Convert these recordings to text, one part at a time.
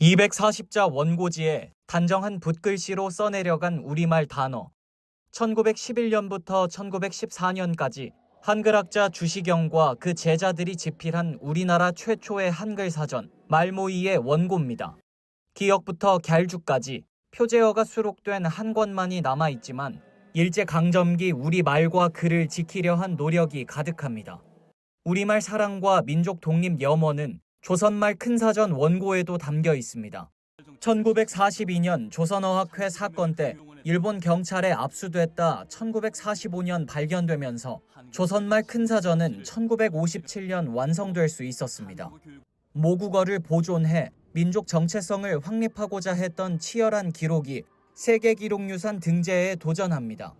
240자 원고지에 단정한 붓글씨로 써내려간 우리말 단어. 1911년부터 1914년까지 한글학자 주시경과 그 제자들이 집필한 우리나라 최초의 한글 사전 말모이의 원고입니다. 기역부터 갤주까지 표제어가 수록된 한 권만이 남아 있지만 일제 강점기 우리 말과 글을 지키려 한 노력이 가득합니다. 우리말 사랑과 민족 독립 염원은 조선말 큰사전 원고에도 담겨 있습니다. 1942년 조선어학회 사건 때 일본 경찰에 압수됐다 1945년 발견되면서 조선말 큰사전은 1957년 완성될 수 있었습니다. 모국어를 보존해 민족 정체성을 확립하고자 했던 치열한 기록이 세계 기록 유산 등재에 도전합니다.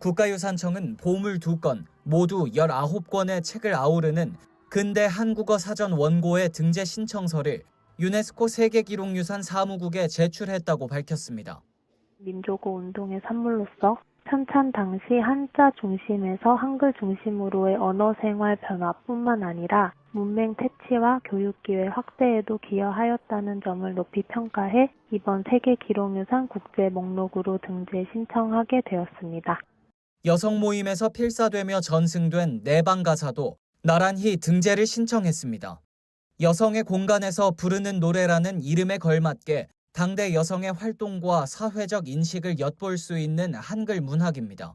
국가유산청은 보물 2건, 모두 19권의 책을 아우르는 근대 한국어 사전 원고의 등재 신청서를 유네스코 세계기록유산 사무국에 제출했다고 밝혔습니다. 민족어 운동의 산물로서 편찬 당시 한자 중심에서 한글 중심으로의 언어 생활 변화뿐만 아니라 문맹 퇴치와 교육 기회 확대에도 기여하였다는 점을 높이 평가해 이번 세계 기록유산 국제 목록으로 등재 신청하게 되었습니다. 여성 모임에서 필사되며 전승된 내방 가사도 나란히 등재를 신청했습니다. 여성의 공간에서 부르는 노래라는 이름에 걸맞게 당대 여성의 활동과 사회적 인식을 엿볼 수 있는 한글 문학입니다.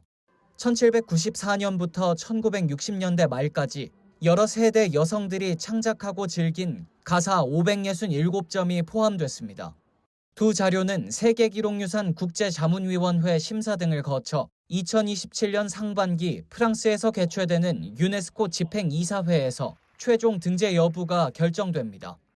1794년부터 1960년대 말까지 여러 세대 여성들이 창작하고 즐긴 가사 567점이 포함됐습니다. 두 자료는 세계기록유산 국제자문위원회 심사 등을 거쳐 2027년 상반기 프랑스에서 개최되는 유네스코 집행이사회에서 최종 등재 여부가 결정됩니다.